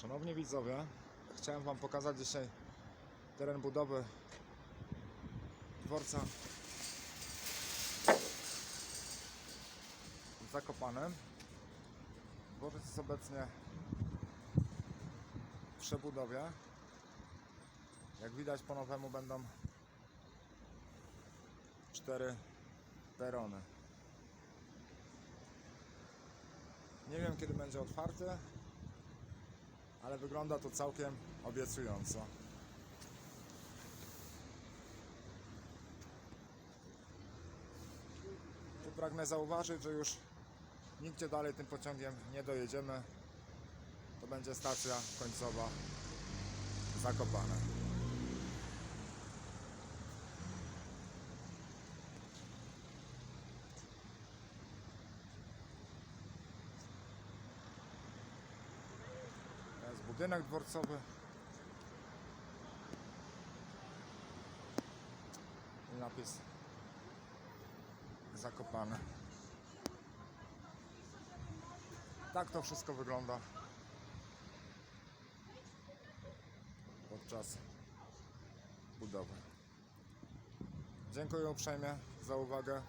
Szanowni widzowie, chciałem Wam pokazać dzisiaj teren budowy dworca w Zakopanem. Dworzec jest obecnie w przebudowie. Jak widać po nowemu będą cztery perony. Nie wiem kiedy będzie otwarty, ale wygląda to całkiem obiecująco. Tu pragnę zauważyć, że już nigdzie dalej tym pociągiem nie dojedziemy. To będzie stacja końcowa Zakopane. Budynek dworcowy. I napis Zakopane. Tak to wszystko wygląda podczas budowy. Dziękuję uprzejmie za uwagę.